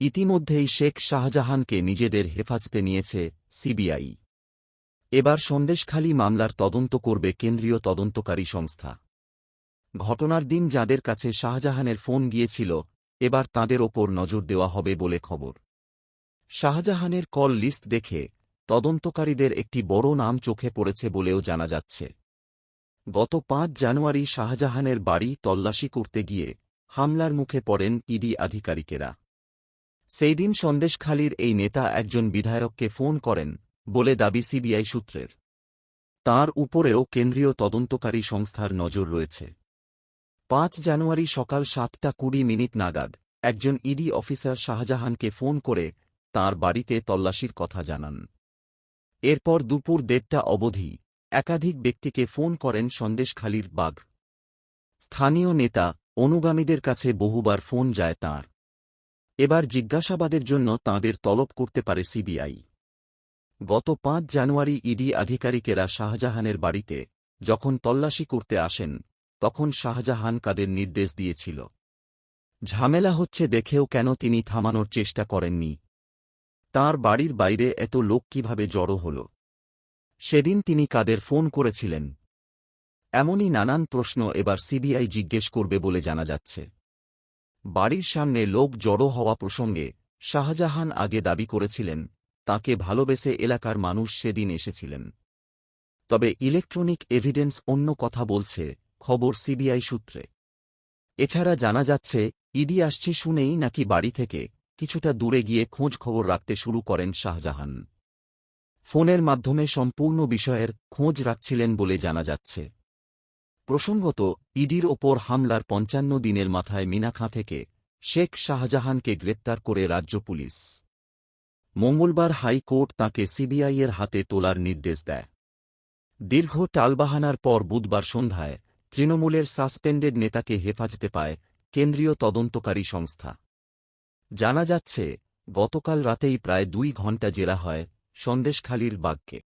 ইতিমধ্যেই শেখ শাহজাহানকে নিজেদের হেফাজতে নিয়েছে সিবিআই। এবার সন্দেশখালী মামলার তদন্ত করবে কেন্দ্রীয় তদন্তকারী সংস্থা। ঘটনার দিন যাদের কাছে শাহজাহানের ফোন গিয়েছিল, এবার তাঁদের ওপর নজর দেওয়া হবে বলে খবর। শাহজাহানের কল লিস্ট দেখে তদন্তকারীদের একটি বড় নাম চোখে পড়েছে বলেও জানা যাচ্ছে। গত পাঁচ জানুয়ারি শাহজাহানের বাড়ি তল্লাশি করতে গিয়ে হামলার মুখে পড়েন ইডি আধিকারিকেরা। সেই দিন সন্দেশখালীর এই নেতা একজন বিধায়ককে ফোন করেন বলে দাবি সিবিআই সূত্রের। তার উপরেও কেন্দ্রীয় তদন্তকারী সংস্থার নজর রয়েছে। পাঁচ জানুয়ারি সকাল সাতটা কুড়ি মিনিট নাগাদ একজন ইডি অফিসার শাহজাহানকে ফোন করে তার বাড়িতে তল্লাশির কথা জানান। এরপর দুপুর দেড়টা অবধি একাধিক ব্যক্তিকে ফোন করেন সন্দেশখালীর বাঘ। স্থানীয় নেতা অনুগামীদের কাছে বহুবার ফোন যায় তাঁর। এবার জিজ্ঞাসাবাদের জন্য তাঁদের তলব করতে পারে সিবিআই। গত পাঁচ জানুয়ারি ইডি আধিকারিকেরা শাহজাহানের বাড়িতে যখন তল্লাশি করতে আসেন, তখন শাহজাহান কাদের নির্দেশ দিয়েছিল। ঝামেলা হচ্ছে দেখেও কেন তিনি থামানোর চেষ্টা করেননি। তার বাড়ির বাইরে এত লোক কীভাবে জড়ো হল? সেদিন তিনি কাদের ফোন করেছিলেন। এমনই নানান প্রশ্ন এবার সিবিআই জিজ্ঞেস করবে বলে জানা যাচ্ছে। বাড়ির সামনে লোক জড়ো হওয়া প্রসঙ্গে শাহজাহান আগে দাবি করেছিলেন, তাকে ভালোবেসে এলাকার মানুষ সেদিন এসেছিলেন। তবে ইলেকট্রনিক এভিডেন্স অন্য কথা বলছে খবর সিবিআই সূত্রে। এছাড়া জানা যাচ্ছে, ইডি আসছে শুনেই নাকি বাড়ি থেকে কিছুটা দূরে গিয়ে খোঁজ খবর রাখতে শুরু করেন শাহজাহান। ফোনের মাধ্যমে সম্পূর্ণ বিষয়ের খোঁজ রাখছিলেন বলে জানা যাচ্ছে। প্রসঙ্গত, ইডির ওপর হামলার পঞ্চান্ন দিনের মাথায় মিনাখাঁ থেকে শেখ শাহজাহানকে গ্রেপ্তার করে রাজ্য পুলিশ। মঙ্গলবার হাইকোর্ট তাঁকে সিবিআইয়ের হাতে তোলার নির্দেশ দেয়। দীর্ঘ টালবাহানার পর বুধবার সন্ধ্যায় তৃণমূলের সাসপেন্ডেড নেতাকে হেফাজতে পায় কেন্দ্রীয় তদন্তকারী সংস্থা। জানা যাচ্ছে, গতকাল রাতেই প্রায় দুই ঘণ্টা জেরা হয় সন্দেশখালীর বাঘকে